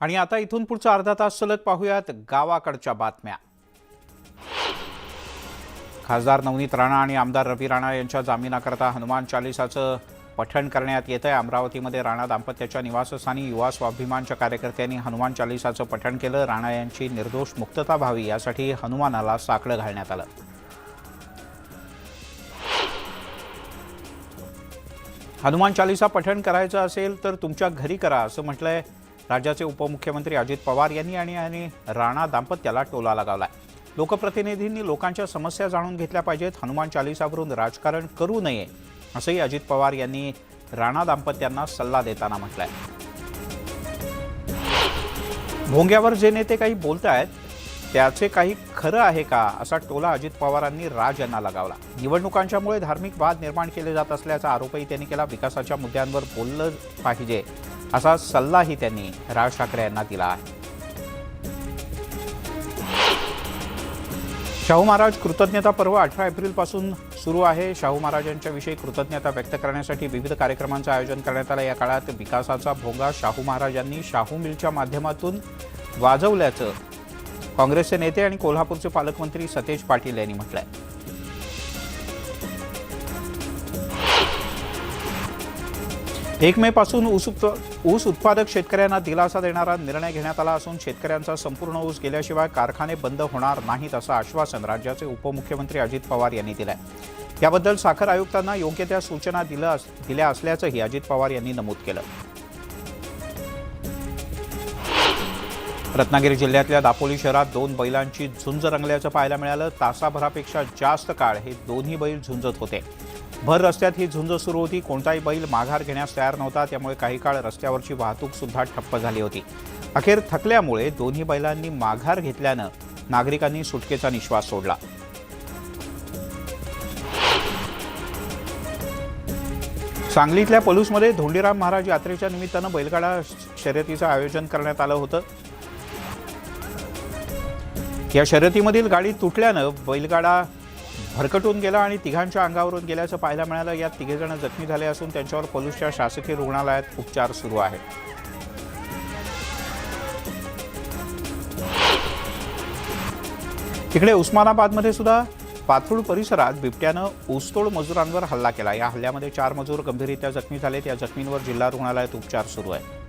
आणि आता इथून पुढचा अर्धा तास सलग पाहूयात गावाकडच्या बातम्या. खासदार नवनीत राणा आणि आमदार रवी राणा यांच्या जामिनाकरता हनुमान चालिसाचं पठण करण्यात येत आहे अमरावतीमध्ये राणा दाम्पत्याच्या निवासस्थानी युवा स्वाभिमानच्या कार्यकर्त्यांनी हनुमान चालिसाचं पठण केलं. राणा यांची निर्दोष मुक्तता व्हावी यासाठी हनुमानाला साकडं घालण्यात आलं. हनुमान चालिसा पठण करायचं असेल तर तुमच्या घरी करा असं म्हटलंय. राज्याचे उपमुख्यमंत्री अजित पवार यांनी आणि आणि राणा दाम्पत्याला टोला लगावलाय. लोकप्रतिनिधींनी लोकांच्या समस्या जाणून घेतल्या पाहिजेत. हनुमान चालिसावरून राजकारण करू नये असंही अजित पवार यांनी राणा दाम्पत्यांना सल्ला देताना म्हटलंय. भोंग्यावर जे नेते काही बोलत आहेत त्याचे काही खरं आहे का असा टोला अजित पवारांनी राज यांना लगावला. निवडणुकांच्यामुळे धार्मिक वाद निर्माण केले जात असल्याचा आरोपही त्यांनी केला. विकासाच्या मुद्द्यांवर बोललं पाहिजे. असा सल्लाही त्यांनी राज ठाकरे यांना दिला आहे. शाहू महाराज कृतज्ञता पर्व अठरा एप्रिलपासून सुरू आहे. शाहू महाराजांच्या विषयी कृतज्ञता व्यक्त करण्यासाठी विविध कार्यक्रमांचं आयोजन करण्यात आलं. या काळात विकासाचा भोंगा शाहू महाराजांनी शाहू मिलच्या माध्यमातून वाजवल्याचं काँग्रेसचे नेते आणि कोल्हापूरचे पालकमंत्री सतेज पाटील यांनी म्हटलं आहे एक मे पासून ऊस ऊस उत्पादक शेतकऱ्यांना दिलासा देणारा निर्णय घेण्यात आला असून शेतकऱ्यांचा संपूर्ण ऊस गेल्याशिवाय कारखाने बंद होणार नाहीत असं आश्वासन राज्याचे उपमुख्यमंत्री अजित पवार यांनी दिलंय. याबद्दल साखर आयुक्तांना योग्य त्या सूचना दिल्या दिल्या असल्याचंही अजित पवार यांनी नमूद केलं. रत्नागिरी जिल्ह्यातल्या दापोली शहरात दोन बैलांची झुंज रंगल्याचं पाहायला मिळालं. तासाभरापेक्षा जास्त काळ हे दोन्ही बैल झुंजत होते. भर रस्त्यात ही झुंज सुरू होती. कोणताही बैल माघार घेण्यास तयार नव्हता. त्यामुळे काही काळ रस्त्यावरची वाहतूक सुद्धा ठप्प झाली होती. अखेर थकल्यामुळे दोन्ही बैलांनी माघार घेतल्यानं नागरिकांनी सुटकेचा निश्वास सोडला. सांगलीतल्या पलूसमध्ये धोंडीराम महाराज यात्रेच्या निमित्तानं बैलगाडा शर्यतीचं आयोजन करण्यात आलं होतं. या शर्यतीमधील गाडी तुटल्यानं बैलगाडा भरकटून गेला आणि तिघांच्या अंगावरून गेल्याचं पाहायला मिळालं. यात तिघेजण जखमी झाले असून त्यांच्यावर पलूसच्या शासकीय रुग्णालयात उपचार सुरू आहेत. तिकडे उस्मानाबादमध्ये सुद्धा पाथरूड परिसरात बिबट्यानं ऊसतोड मजुरांवर हल्ला केला. या हल्ल्यामध्ये चार मजूर गंभीररित्या जखमी झालेत. या जखमींवर जिल्हा रुग्णालयात उपचार सुरू आहे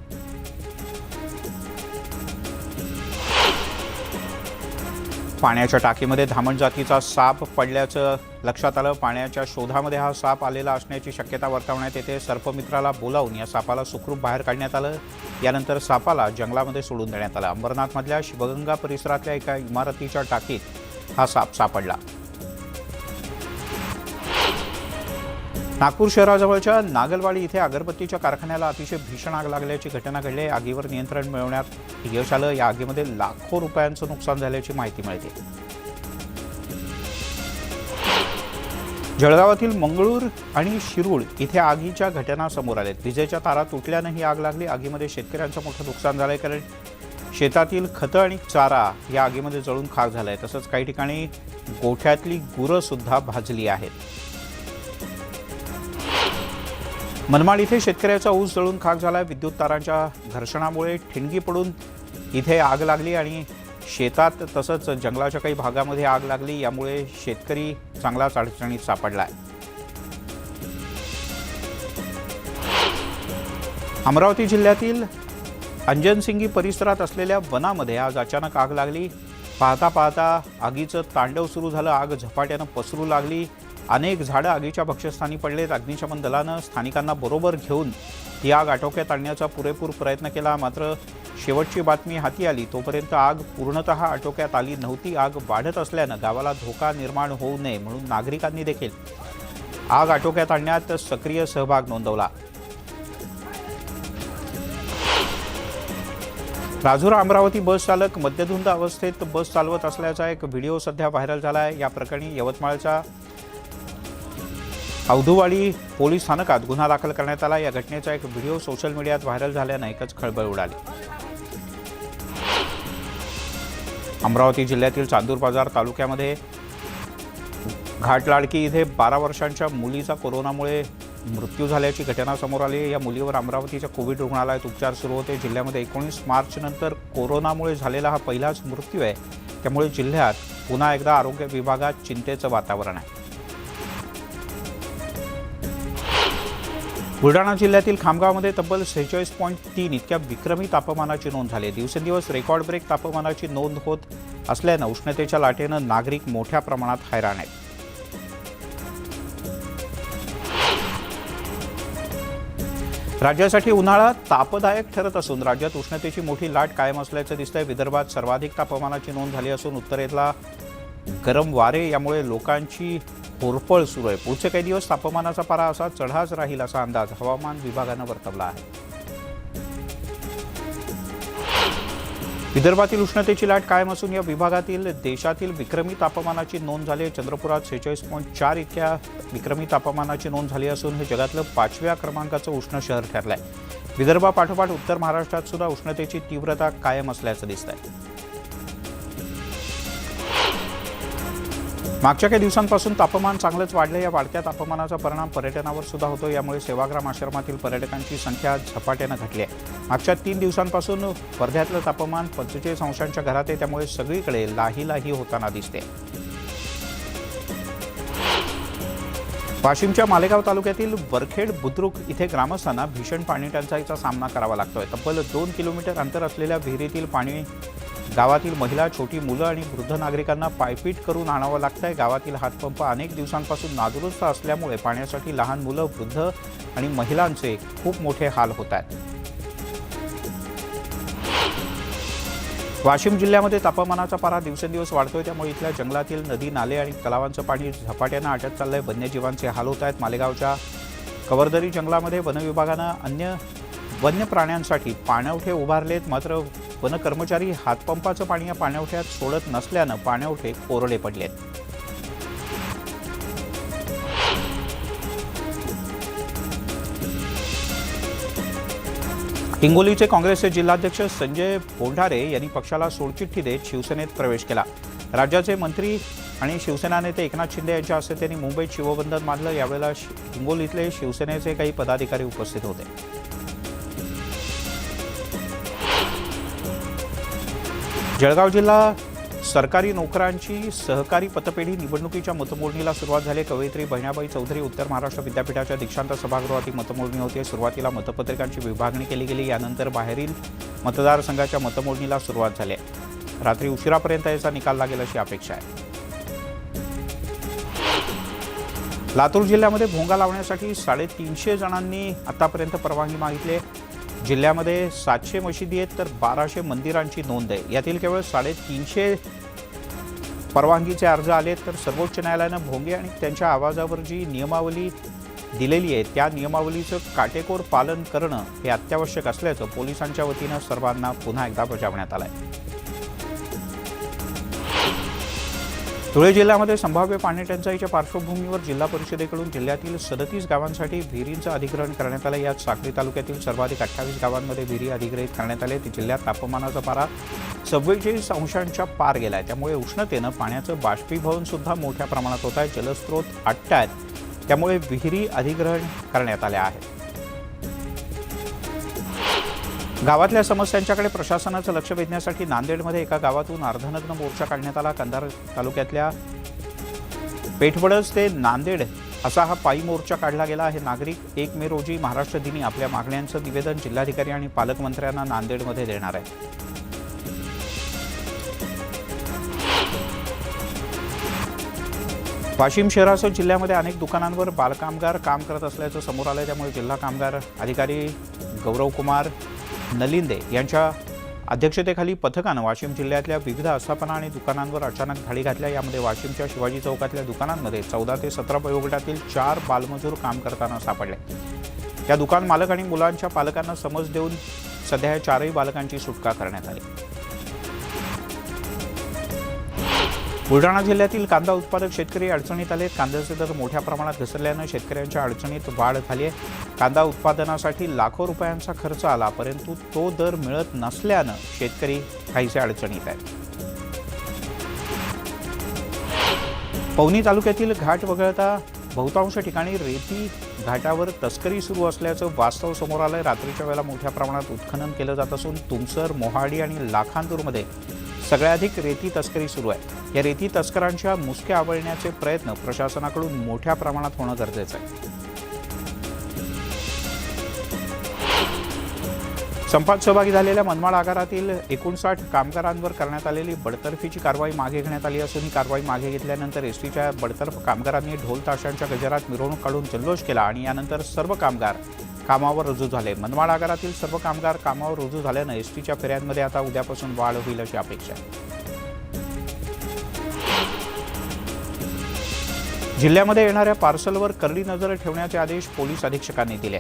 पाण्याच्या टाकीमध्ये धामण जातीचा साप पडल्याचं लक्षात आलं. पाण्याच्या शोधामध्ये हा साप आलेला असण्याची शक्यता वर्तवण्यात येते. सर्पमित्राला बोलावून या सापाला सुखरूप बाहेर काढण्यात आलं. यानंतर सापाला जंगलामध्ये सोडून देण्यात आलं. अंबरनाथमधल्या शिवगंगा परिसरातल्या एका इमारतीच्या टाकीत हा साप सापडला. नागपूर शहराजवळच्या नागलवाडी इथे अगरबत्तीच्या कारखान्याला अतिशय भीषण आग लागल्याची घटना घडली आहे. आगीवर नियंत्रण मिळवण्यात यश आलं. या आगीमध्ये लाखो रुपयांचं नुकसान झाल्याची माहिती मिळते. जळगावातील मंगळूर आणि शिरूळ इथे आगीच्या घटना समोर आल्या. विजेच्या तारा तुटल्यानं ही आग लागली. आगीमध्ये शेतकऱ्यांचं मोठं नुकसान झालं आहे कारण शेतातील खतं आणि चारा या आगीमध्ये जळून खाक आहे तसंच काही ठिकाणी गोठ्यातली गुरंसुद्धा भाजली आहेत. मनमाड इथे शेतकऱ्याचा ऊस जळून खाक झाला विद्युत तारांच्या घर्षणामुळे ठिणगी पडून इथे आग लागली आणि शेतात तसंच जंगलाच्या काही भागामध्ये आग लागली. यामुळे शेतकरी चांगलाच अडचणीत सापडला आहे अमरावती जिल्ह्यातील अंजनसिंगी परिसरात असलेल्या वनामध्ये आज अचानक आग लागली. पाहता पाहता आगीचं तांडव सुरू झालं. आग झपाट्यानं पसरू लागली. अनेक झाडं आगीच्या भक्ष्यस्थानी पडलेत. अग्निशमन दलानं स्थानिकांना बरोबर घेऊन ही आग आटोक्यात आणण्याचा पुरेपूर प्रयत्न केला. मात्र शेवटची बातमी हाती आली. तोपर्यंत आग पूर्णतः आटोक्यात आली नव्हती. आग वाढत असल्यानं गावाला धोका निर्माण होऊ नये म्हणून नागरिकांनी देखील आग आटोक्यात आणण्यात सक्रिय सहभाग नोंदवला. राजुरा अमरावती बस चालक मद्यधुंद अवस्थेत बस चालवत असल्याचा एक व्हिडिओ सध्या व्हायरल झाला आहे या प्रकरणी यवतमाळच्या अवधूवाडी पोलीस स्थानकात गुन्हा दाखल करण्यात आला. या घटनेचा एक व्हिडिओ सोशल मीडियात व्हायरल झाल्यानं एकच खळबळ उडाली. अमरावती जिल्ह्यातील चांदूर बाजार तालुक्यामध्ये घाटलाडकी इथे बारा वर्षांच्या मुलीचा कोरोनामुळे मृत्यू झाल्याची घटना समोर आली. या मुलीवर अमरावतीच्या कोविड रुग्णालयात उपचार सुरू होते. जिल्ह्यामध्ये एकोणीस मार्चनंतर कोरोनामुळे झालेला हा पहिलाच मृत्यू आहे. त्यामुळे जिल्ह्यात पुन्हा एकदा आरोग्य विभागात चिंतेचं वातावरण आहे. बुलढाणा जिल्ह्यातील खामगावमध्ये तब्बल सेहेचाळीस पॉईंट तीन इतक्या विक्रमी तापमानाची नोंद झाली. आहे दिवसेंदिवस रेकॉर्ड ब्रेक तापमानाची नोंद होत असल्यानं उष्णतेच्या लाटेनं नागरिक मोठ्या प्रमाणात हैराण आहेत. राज्यासाठी उन्हाळा तापदायक ठरत असून राज्यात उष्णतेची मोठी लाट कायम असल्याचं दिसतंय. विदर्भात सर्वाधिक तापमानाची नोंद झाली असून उत्तरेतला गरम वारे यामुळे लोकांची होरपळ सुरू आहे. पुढचे काही दिवस तापमानाचा पारा असा चढाच राहील असा अंदाज हवामान विभागानं वर्तवला आहे. विदर्भातील उष्णतेची लाट कायम असून या विभागातील देशातील विक्रमी तापमानाची नोंद झाली आहे. चंद्रपुरात सेहेचाळीस पॉईंट चार इतक्या विक्रमी तापमानाची नोंद झाली असून हे जगातलं पाचव्या क्रमांकाचं उष्ण शहर ठरलं आहे विदर्भापाठोपाठ उत्तर महाराष्ट्रात सुद्धा उष्णतेची तीव्रता कायम असल्याचं दिसत आहे मागच्या काही दिवसांपासून तापमान चांगलंच वाढलं. या वाढत्या तापमानाचा परिणाम पर्यटनावर सुद्धा होतो. यामुळे सेवाग्राम आश्रमातील पर्यटकांची संख्या झपाट्यानं घटली आहे. मागच्या तीन दिवसांपासून वर्ध्यातलं तापमान पंचेचाळीस अंशांच्या घरात आहे. त्यामुळे सगळीकडे लाही लाही होताना दिसते. वाशिमच्या मालेगाव तालुक्यातील वरखेड बुद्रुक इथे ग्रामस्थांना भीषण पाणी टंचाईचा सामना करावा लागतोय. तब्बल दोन किलोमीटर अंतर असलेल्या विहिरीतील पाणी गावातील महिला छोटी मुलं आणि वृद्ध नागरिकांना पायपीट करून आणावं लागतंय. गावातील हातपंप अनेक दिवसांपासून नादुरुस्त असल्यामुळे पाण्यासाठी लहान मुलं वृद्ध आणि महिलांचे खूप मोठे हाल होत आहेत. वाशिम जिल्ह्यामध्ये तापमानाचा पारा दिवसेंदिवस वाढतोय. त्यामुळे इथल्या जंगलातील नदी नाले आणि तलावांचं पाणी झपाट्यानं आटत चाललंय. वन्यजीवांचे हाल होत आहेत. मालेगावच्या कवरदरी जंगलामध्ये वनविभागानं अन्य वन्य प्राण्यांसाठी पाणवठे उभारलेत. मात्र वन कर्मचारी हातपंपाचं पाणी या पाणवठ्यात सोडत नसल्यानं पाणवठे कोरडे पडलेत. हिंगोलीचे काँग्रेसचे जिल्हाध्यक्ष संजय बोंढारे यांनी पक्षाला सोडचिठ्ठी देत शिवसेनेत प्रवेश केला. राज्याचे मंत्री आणि शिवसेना नेते एकनाथ शिंदे यांच्या हस्ते त्यांनी मुंबईत शिवबंधन मानलं यावेळेला हिंगोलीतले शिवसेनेचे काही पदाधिकारी उपस्थित होते. जळगाव जिल्हा सरकारी नोकरांची सहकारी पतपेढी निवडणुकीच्या मतमोजणीला सुरुवात झाली. कवयित्री बहिणाबाई चौधरी उत्तर महाराष्ट्र विद्यापीठाच्या दीक्षांत सभागृहात ही मतमोजणी होती. सुरुवातीला मतपत्रिकांची विभागणी केली गेली. यानंतर बाहेरील मतदारसंघाच्या मतमोजणीला सुरुवात झाली. आहे रात्री उशिरापर्यंत याचा निकाल लागेल अशी अपेक्षा आहे. लातूर जिल्ह्यामध्ये भोंगा लावण्यासाठी साडेतीनशे जणांनी आतापर्यंत परवानगी मागितली आहे. जिल्ह्यामध्ये सातशे मशिदी आहेत तर बाराशे मंदिरांची नोंद आहे. यातील केवळ साडेतीनशे परवानगीचे अर्ज आले तर सर्वोच्च न्यायालयानं भोंगे आणि त्यांच्या आवाजावर जी नियमावली दिलेली आहे त्या नियमावलीचं काटेकोर पालन करणं हे अत्यावश्यक असल्याचं पोलिसांच्या वतीनं सर्वांना पुन्हा एकदा बजावण्यात आलं आहे धुळे जिल्ह्यामध्ये संभाव्य पाणी टंचाईच्या पार्श्वभूमीवर जिल्हा परिषदेकडून जिल्ह्यातील सदतीस गावांसाठी विहिरींचं अधिग्रहण करण्यात आलं यात साक्री तालुक्यातील सर्वाधिक अठ्ठावीस गावांमध्ये विहिरी अधिग्रहित करण्यात आले जिल्ह्यात तापमानाचा पारा चव्वेचाळीस अंशांच्या पार गेलाय. त्यामुळे उष्णतेनं पाण्याचं बाष्पीभवन सुद्धा मोठ्या प्रमाणात होत आहे. जलस्रोत आटतायत आहेत. त्यामुळे विहिरी अधिग्रहण करण्यात आल्या आहेत. गावातल्या समस्यांच्याकडे प्रशासनाचं लक्ष वेधण्यासाठी नांदेडमध्ये एका गावातून अर्धनग्न मोर्चा काढण्यात आला. कंधार तालुक्यातल्या पेठवडस ते नांदेड असा हा पायी मोर्चा काढला गेला आहे. नागरिक एक मे रोजी महाराष्ट्र दिनी आपल्या मागण्यांचं निवेदन जिल्हाधिकारी आणि पालकमंत्र्यांना नांदेडमध्ये देणार आहे वाशिम शहरासह जिल्ह्यामध्ये अनेक दुकानांवर बालकामगार काम करत असल्याचं समोर आलं त्यामुळे जिल्हा कामगार अधिकारी गौरव कुमार नलिंदे यांच्या अध्यक्षतेखाली पथकानं वाशिम जिल्ह्यातल्या विविध आस्थापना आणि दुकानांवर अचानक धाडी घातल्या. यामध्ये वाशिमच्या शिवाजी चौकातल्या दुकानांमध्ये चौदा ते सतरा वयोगटातील चार बालमजूर काम करताना सापडले. या दुकान मालक आणि मुलांच्या पालकांना समज देऊन सध्या या चारही बालकांची सुटका करण्यात आली. बुलढाणा जिल्ह्यातील कांदा उत्पादक शेतकरी अडचणीत आले कांद्याचे दर मोठ्या प्रमाणात घसरल्यानं शेतकऱ्यांच्या अडचणीत वाढ झाली आहे. कांदा उत्पादनासाठी लाखो रुपयांचा खर्च आला परंतु तो दर मिळत नसल्यानं शेतकरी काहीसे अडचणीत आहेत. पवनी तालुक्यातील घाट वगळता बहुतांश ठिकाणी रेती घाटावर तस्करी सुरू असल्याचं वास्तव समोर आलंय. रात्रीच्या वेळेला मोठ्या प्रमाणात उत्खनन केलं जात असून तुमसर मोहाडी आणि लाखांदूरमध्ये सगळ्याधिक रेती तस्करी सुरू आहे या रेती तस्करांच्या मुसक्या आवळण्याचे प्रयत्न प्रशासनाकडून मोठ्या प्रमाणात होणं गरजेचं आहे. संपात सहभागी झालेल्या मनमाड आगारातील एकोणसाठ कामगारांवर करण्यात आलेली बडतर्फीची कारवाई मागे घेण्यात आली असून ही कारवाई मागे घेतल्यानंतर एसटीच्या बडतर्फ कामगारांनी ढोल ताशांच्या गजरात मिरवणूक काढून जल्लोष केला आणि यानंतर सर्व कामगार कामावर रुजू झाले. मनमाड आगारातील सर्व कामगार कामावर रुजू झाल्यानं एसटीच्या फेऱ्यांमध्ये आता उद्यापासून वाढ होईल अशी अपेक्षा आहे. जिल्ह्यामध्ये येणाऱ्या पार्सलवर करडी नजर ठेवण्याचे आदेश पोलीस अधीक्षकांनी दिले.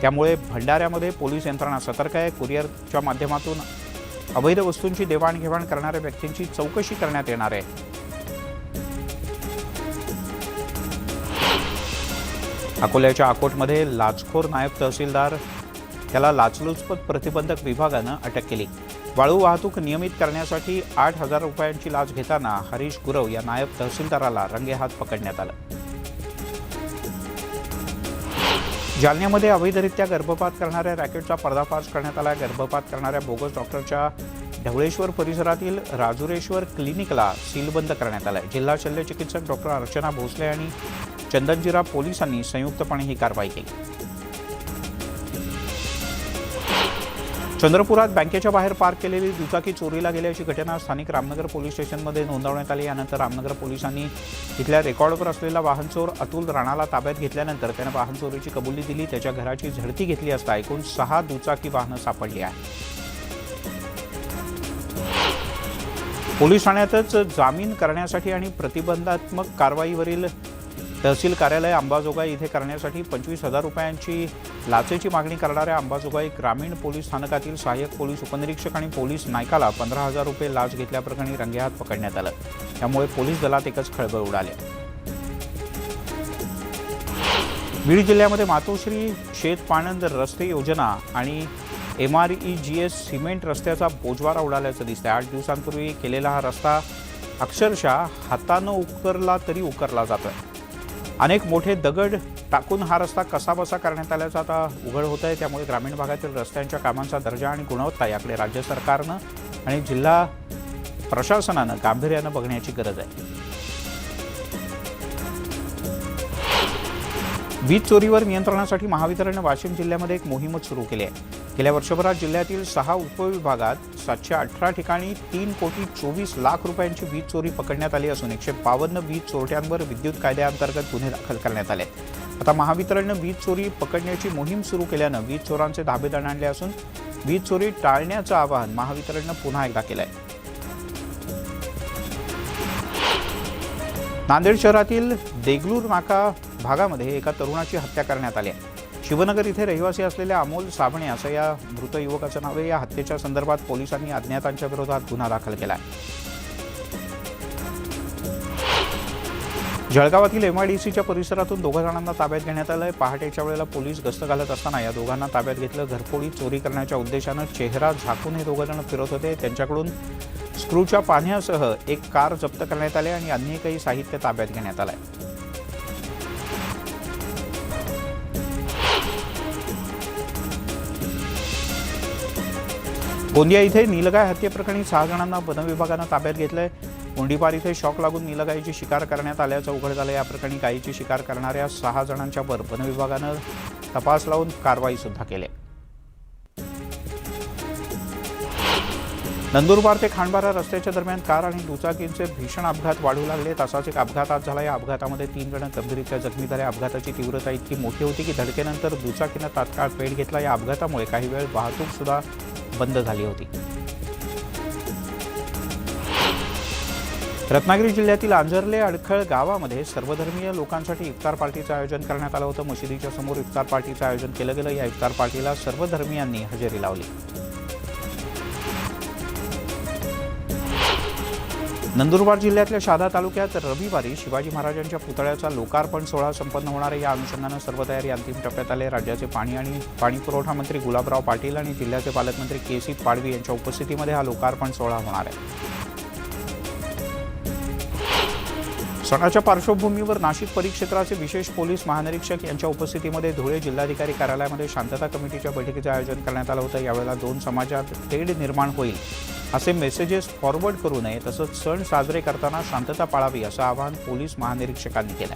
त्यामुळे भंडाऱ्यामध्ये पोलीस यंत्रणा सतर्क आहे. कुरिअरच्या माध्यमातून अवैध वस्तूंची देवाणघेवाण करणाऱ्या व्यक्तींची चौकशी करण्यात येणार आहे. अकोल्याच्या अकोटमध्ये लाचखोर नायब तहसीलदार त्याला लाचलुचपत प्रतिबंधक विभागानं अटक केली. वाळू वाहतूक नियमित करण्यासाठी आठ हजार रुपयांची लाच घेताना हरीश गुरव या नायब तहसीलदाराला रंगेहात पकडण्यात आलं. जालन्यामध्ये अवैधरित्या गर्भपात करणाऱ्या रॅकेटचा पर्दाफाश करण्यात आला. गर्भपात करणाऱ्या बोगस डॉक्टरच्या ढवळेश्वर परिसरातील राजुरेश्वर क्लिनिकला सीलबंद करण्यात आलं जिल्हा शल्य चिकित्सक डॉक्टर अर्चना भोसले आणि चंदनजिरा पोलिसांनी संयुक्तपणे ही कारवाई केली. चंद्रपुरात बँकेच्या बाहेर पार्क केलेली दुचाकी चोरीला गेल्याची घटना स्थानिक रामनगर पोलीस स्टेशनमध्ये नोंदवण्यात आली. यानंतर रामनगर पोलिसांनी इथल्या रेकॉर्डवर असलेला वाहन चोर अतुल राणाला ताब्यात घेतल्यानंतर त्यानं वाहन चोरीची कबुली दिली. त्याच्या घराची झडती घेतली असता एकूण सहा दुचाकी वाहनं सापडली आहेत. पोलीस ठाण्यातच जामीन करण्यासाठी आणि प्रतिबंधात्मक कारवाईवरील तहसील कार्यालय अंबाजोगाई इथे करण्यासाठी पंचवीस हजार रुपयांची लाचेची मागणी करणाऱ्या अंबाजोगाई ग्रामीण पोलीस स्थानकातील सहाय्यक पोलीस उपनिरीक्षक आणि पोलीस नायकाला पंधरा हजार रुपये लाच घेतल्याप्रकरणी रंगेहात पकडण्यात आलं. त्यामुळे पोलीस दलात एकच खळबळ उडाले. बीड जिल्ह्यामध्ये मातोश्री शेत पाणंद रस्ते योजना आणि M R E G S cement रस्त्याचा बोजवारा उडाल्याचं दिसतंय. आठ दिवसांपूर्वी केलेला हा रस्ता अक्षरशः हातानं उकरला तरी उकरला जातोय. अनेक मोठे दगड टाकून हा रस्ता कसाबसा करण्यात आल्याचं आता उघड होत आहे त्यामुळे ग्रामीण भागातील रस्त्यांच्या कामांचा दर्जा आणि गुणवत्ता याकडे राज्य सरकारनं आणि जिल्हा प्रशासनानं गांभीर्यानं बघण्याची गरज आहे. वीज चोरीवर नियंत्रणासाठी महावितरणनं वाशिम जिल्ह्यामध्ये एक मोहीमच सुरू केली आहे. गेल्या वर्षभरात जिल्ह्यातील सहा उपविभागात सातशे अठरा ठिकाणी तीन कोटी चोवीस लाख रुपयांची वीज चोरी पकडण्यात आली असून एकशे बावन्न वीज चोरट्यांवर विद्युत कायद्याअंतर्गत गुन्हे दाखल करण्यात आले. आता महावितरणनं वीज चोरी पकडण्याची मोहीम सुरू केल्यानं वीज चोरांचे धाबे आणले असून वीज चोरी टाळण्याचं आवाहन महावितरणनं पुन्हा एकदा केलं आहे नांदेड शहरातील देगलूर नाका भागामध्ये एका तरुणाची हत्या करण्यात आली आहे. शिवनगर इथे रहिवासी असलेल्या अमोल साबणे असं या मृत युवकाचं नाव आहे. या हत्येच्या संदर्भात पोलिसांनी अज्ञातांच्या विरोधात गुन्हा दाखल केला आहे जळगावातील एमआयडीसीच्या परिसरातून दोघा जणांना ताब्यात घेण्यात आलं आहे पहाटेच्या वेळेला पोलीस गस्त घालत असताना या दोघांना ताब्यात घेतलं. घरफोडी चोरी करण्याच्या उद्देशानं चेहरा झाकून हे दोघं जण फिरत होते. त्यांच्याकडून स्क्रूच्या पाण्यासह एक कार जप्त करण्यात आली आणि अन्य काही साहित्य ताब्यात घेण्यात आलं आहे गोंदिया इथे नीलगाय हत्येप्रकरणी सहा जणांना वनविभागानं ताब्यात घेतलंय. मुंडीपार इथे शॉक लागून नीलगायीची शिकार करण्यात आल्याचं उघड झालं या प्रकरणी गायीची शिकार करणाऱ्या सहा जणांच्यावर वनविभागानं तपास लावून कारवाई सुद्धा केली. नंदुरबार ते खांडबारा रस्त्याच्या दरम्यान कार आणि दुचाकींचे भीषण अपघात वाढू लागले तसाच एक अपघात आज झाला या अपघातामध्ये तीन जण गंभीररित्या जखमी झाले. अपघाताची तीव्रता इतकी मोठी होती की धडकेनंतर दुचाकीनं तात्काळ पेट घेतला. या अपघातामुळे काही वेळ वाहतूक सुद्धा बंद झाली होती. रत्नागिरी जिल्ह्यातील आंजर्ले अडखळ गावामध्ये सर्वधर्मीय लोकांसाठी इफ्तार पार्टीचं आयोजन करण्यात आलं होतं. मशिदीच्या समोर इफ्तार पार्टीचं आयोजन केलं गेलं. या इफ्तार पार्टीला सर्वधर्मियांनी हजेरी लावली. नंदुरबार जिल्ह्यातल्या शहादा तालुक्यात रविवारी शिवाजी महाराजांच्या पुतळ्याचा लोकार्पण सोहळा संपन्न होणार आहे या अनुषंगानं सर्व तयारी अंतिम टप्प्यात आले. राज्याचे पाणी आणि पाणी पुरवठा मंत्री गुलाबराव पाटील आणि जिल्ह्याचे पालकमंत्री के सी पाडवी यांच्या उपस्थितीमध्ये हा लोकार्पण सोहळा होणार आहे. सणाच्या पार्श्वभूमीवर नाशिक परिक्षेत्राचे विशेष पोलीस महानिरीक्षक यांच्या उपस्थितीमध्ये धुळे जिल्हाधिकारी कार्यालयामध्ये शांतता कमिटीच्या बैठकीचं आयोजन करण्यात आलं होतं. यावेळेला दोन समाजात तेढ निर्माण होईल. असे मेसेजेस फॉरवर्ड करू नये तसंच सण साजरे करताना शांतता पाळावी असं आवाहन पोलीस महानिरीक्षकांनी केलं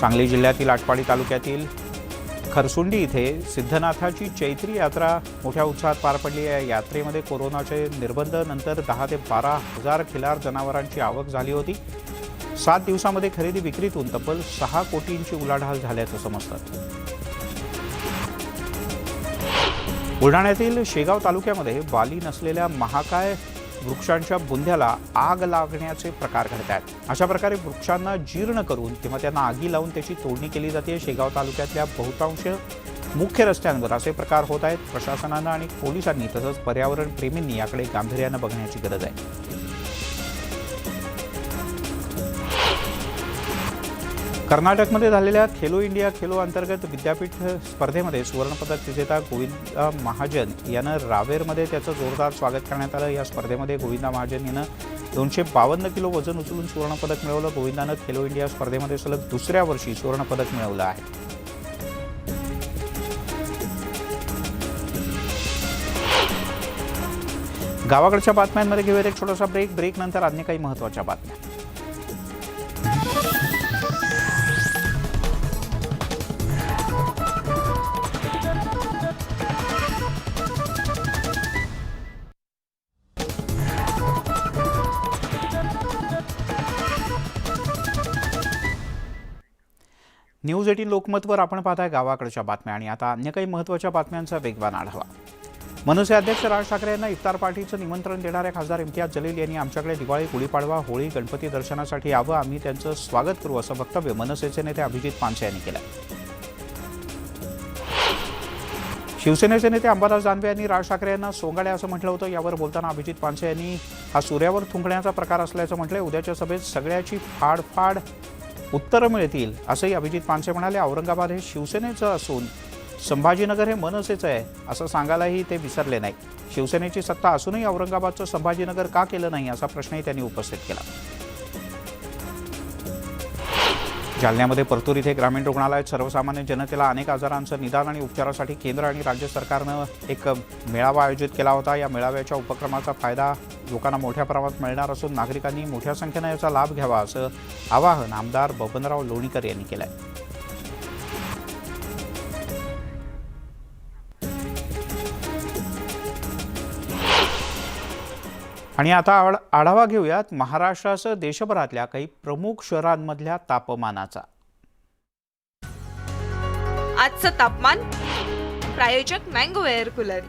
सांगली जिल्ह्यातील आटपाडी तालुक्यातील खरसुंडी इथे सिद्धनाथाची चैत्री यात्रा मोठ्या उत्साहात पार पडली या यात्रेमध्ये कोरोनाचे निर्बंध नंतर दहा ते बारा हजार खिलार जनावरांची आवक झाली होती. सात दिवसामध्ये खरेदी विक्रीतून तब्बल सहा कोटींची उलाढाल झाल्याचं समजतं बुलढाण्यातील शेगाव तालुक्यामध्ये बाली नसलेल्या महाकाय वृक्षांच्या बुंध्याला आग लागण्याचे प्रकार घडत आहेत. अशा प्रकारे वृक्षांना जीर्ण करून किंवा त्यांना आगी लावून त्याची तोडणी केली जाते. शेगाव तालुक्यातल्या बहुतांश मुख्य रस्त्यांवर असे प्रकार होत आहेत. प्रशासनानं आणि पोलिसांनी तसंच पर्यावरण प्रेमींनी याकडे गांभीर्यानं बघण्याची गरज आहे. कर्नाटकमध्ये झालेल्या खेलो इंडिया खेलो अंतर्गत विद्यापीठ स्पर्धेमध्ये सुवर्णपदक विजेता गोविंदा महाजन यानं रावेरमध्ये त्याचं जोरदार स्वागत करण्यात आलं. या स्पर्धेमध्ये गोविंदा महाजन यानं दोनशे बावन्न किलो वजन उचलून सुवर्णपदक मिळवलं. गोविंदानं खेलो इंडिया स्पर्धेमध्ये सलग दुसऱ्या वर्षी सुवर्णपदक मिळवलं आहे. गावाकडच्या बातम्यांमध्ये घेऊयात एक छोटासा ब्रेक ब्रेक नंतर अन्य काही महत्त्वाच्या बातम्या. न्यूज एटीन लोकमतवर आपण पाहताय गावाकडच्या बातम्या आणि आता अन्य काही महत्त्वाच्या बातम्यांचा वेगवान आढावा. मनसे अध्यक्ष राज ठाकरे यांना इफ्तार पार्टीचं निमंत्रण देणाऱ्या खासदार इम्तियाज जलील यांनी आमच्याकडे दिवाळी गुढीपाडवा होळी गणपती दर्शनासाठी यावं आम्ही त्यांचं स्वागत करू असं वक्तव्य मनसेचे नेते अभिजित पानसे यांनी केलं शिवसेनेचे नेते अंबादास दानवे यांनी राज ठाकरे यांना सोंगाड्या असं म्हटलं होतं. यावर बोलताना अभिजित पानसे यांनी हा सूर्यावर थुंकण्याचा प्रकार असल्याचं म्हटलंय. उद्याच्या सभेत सगळ्याची फाडफाड उत्तरं मिळतील असंही अभिजित पानसे म्हणाले. औरंगाबाद हे शिवसेनेचं असून संभाजीनगर हे मनसेचं आहे असं सांगायलाही ते विसरले नाही. शिवसेनेची सत्ता असूनही औरंगाबादचं संभाजीनगर का केलं नाही असा प्रश्नही त्यांनी उपस्थित केला. जालन्यामध्ये परतूर इथे ग्रामीण रुग्णालयात सर्वसामान्य जनतेला अनेक आजारांचं निदान आणि उपचारासाठी केंद्र आणि राज्य सरकारनं एक मेळावा आयोजित केला होता. या मेळाव्याच्या उपक्रमाचा फायदा लोकांना मोठ्या प्रमाणात मिळणार असून नागरिकांनी मोठ्या संख्येनं याचा लाभ घ्यावा असं आवाहन आमदार बबनराव लोणीकर यांनी केलं आहे आणि आता आढ- आढावा घेऊयात महाराष्ट्रासह देशभरातल्या काही प्रमुख शहरांमधल्या तापमानाचा. आजचं तापमान प्रायोजक मँगो एअर कूलर.